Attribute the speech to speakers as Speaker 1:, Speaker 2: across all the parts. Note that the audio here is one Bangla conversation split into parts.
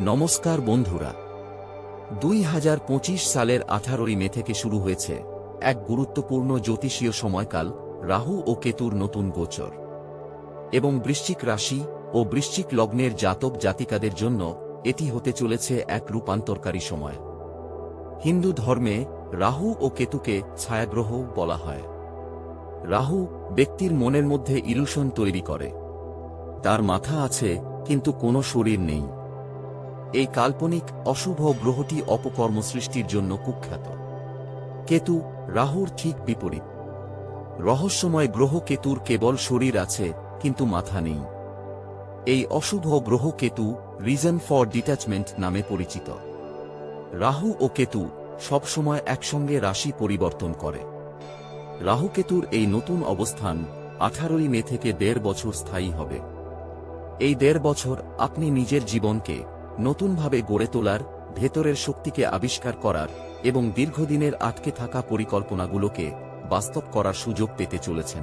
Speaker 1: নমস্কার বন্ধুরা। দুই হাজার পঁচিশ সালের আঠারোই মে থেকে শুরু হয়েছে এক গুরুত্বপূর্ণ জ্যোতিষীয় সময়কাল রাহু ও কেতুর নতুন গোচর। এবং বৃশ্চিক রাশি ও বৃশ্চিক লগ্নের জাতক জাতিকাদের জন্য এটি হতে চলেছে এক রূপান্তরকারী সময়। হিন্দু ধর্মে রাহু ও কেতুকে ছায়াগ্রহ বলা হয়। রাহু ব্যক্তির মনের মধ্যে ইলুশন তৈরি করে। তার মাথা আছে, কিন্তু কোনো শরীর নেই। এই কাল্পনিক অশুভ গ্রহটি অপকর্ম সৃষ্টির জন্য কুখ্যাত। কেতু, রাহুর ঠিক বিপরীত। রহস্যময় গ্রহ কেতুর কেবল শরীর আছে, কিন্তু মাথা নেই। এই অশুভ গ্রহ কেতু রিজন ফর ডিট্যাচমেন্ট নামে পরিচিত। রাহু ও কেতু সবসময় একসঙ্গে রাশি পরিবর্তন করে। রাহু কেতুর এই নতুন অবস্থান আঠারোই মে থেকে দেড় বছর স্থায়ী হবে। এই দেড় বছর আপনি নিজের জীবনকে নতুনভাবে গড়ে তোলার, ভেতরের শক্তিকে আবিষ্কার করার এবং দীর্ঘদিনের আটকে থাকা পরিকল্পনাগুলোকে বাস্তব করার সুযোগ পেতে চলেছেন।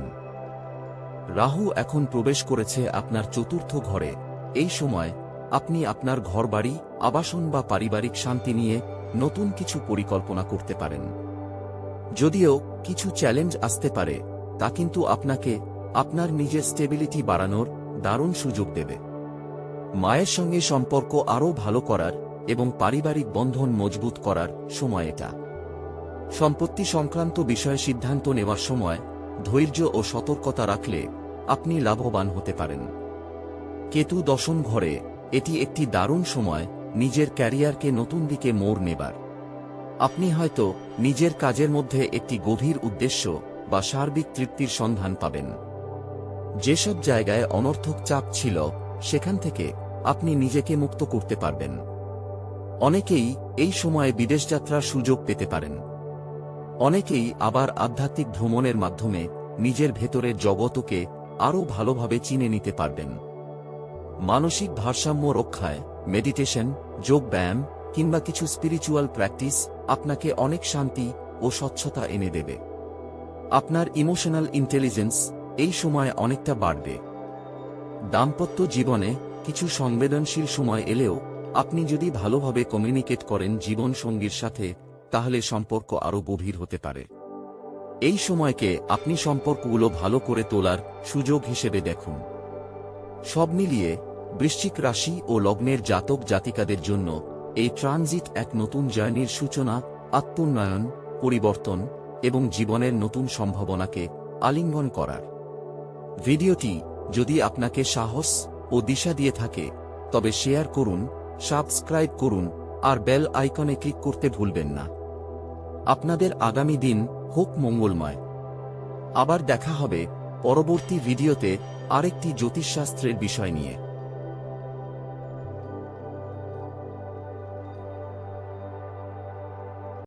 Speaker 1: রাহু এখন প্রবেশ করেছে আপনার চতুর্থ ঘরে। এই সময়, আপনি আপনার ঘরবাড়ি, আবাসন বা পারিবারিক শান্তি নিয়ে নতুন কিছু পরিকল্পনা করতে পারেন। যদিও কিছু চ্যালেঞ্জ আসতে পারে, তা কিন্তু আপনাকে, আপনার নিজের স্টেবিলিটি বাড়ানোর দারুণ সুযোগ দেবে। মায়ের সঙ্গে সম্পর্ক আরও ভালো করার এবং পারিবারিক বন্ধন মজবুত করার সময় এটা। সম্পত্তি সংক্রান্ত বিষয়ে সিদ্ধান্ত নেওয়ার সময় ধৈর্য ও সতর্কতা রাখলে আপনি লাভবান হতে পারেন। কেতু দশম ঘরে, এটি একটি দারুণ সময়, নিজের ক্যারিয়ারকে নতুন দিকে মোড় নেবার। আপনি হয়তো নিজের কাজের মধ্যে একটি গভীর উদ্দেশ্য বা সার্বিক তৃপ্তির সন্ধান পাবেন। যেসব জায়গায় অনর্থক চাপ ছিল, সেখান থেকে আপনি নিজেকে মুক্ত করতে পারবেন। অনেকেই এই সময়ে বিদেশযাত্রার সুযোগ পেতে পারেন। অনেকেই আবার আধ্যাত্মিক ভ্রমণের মাধ্যমে নিজের ভেতরের জগতকে আরও ভালোভাবে চিনে নিতে পারবেন। মানসিক ভারসাম্য রক্ষায় মেডিটেশন যোগ ব্যায়াম কিংবা কিছু স্পিরিচুয়াল প্র্যাকটিস আপনাকে অনেক শান্তি ও স্বচ্ছতা এনে দেবে। আপনার ইমোশনাল ইন্টেলিজেন্স এই সময় অনেকটা বাড়বে। দাম্পত্য জীবনে কিছু সংবেদনশীল সময় এলেও, আপনি যদি ভালোভাবে কমিউনিকেট করেন জীবন সঙ্গীর সাথে, তাহলে সম্পর্ক আরও গভীর হতে পারে। এই সময়কে আপনি সম্পর্কগুলো ভালো করে তোলার সুযোগ হিসেবে দেখুন। সব মিলিয়ে, বৃশ্চিক রাশি ও লগ্নের জাতক জাতিকাদের জন্য এই ট্রানজিট এক নতুন জার্নির সূচনা, আত্মোন্নয়ন, পরিবর্তন এবং জীবনের নতুন সম্ভাবনাকে আলিঙ্গন করার। ভিডিওটি যদি আপনাকে সাহস ও দিশা দিয়ে থাকে, তবে শেয়ার করুন, সাবস্ক্রাইব করুন, আর বেল আইকনে ক্লিক করতে ভুলবেন না। আপনাদের আগামী দিন হোক মঙ্গলময়। আবার দেখা হবে পরবর্তী ভিডিওতে আরেকটি জ্যোতিষশাস্ত্রের বিষয় নিয়ে।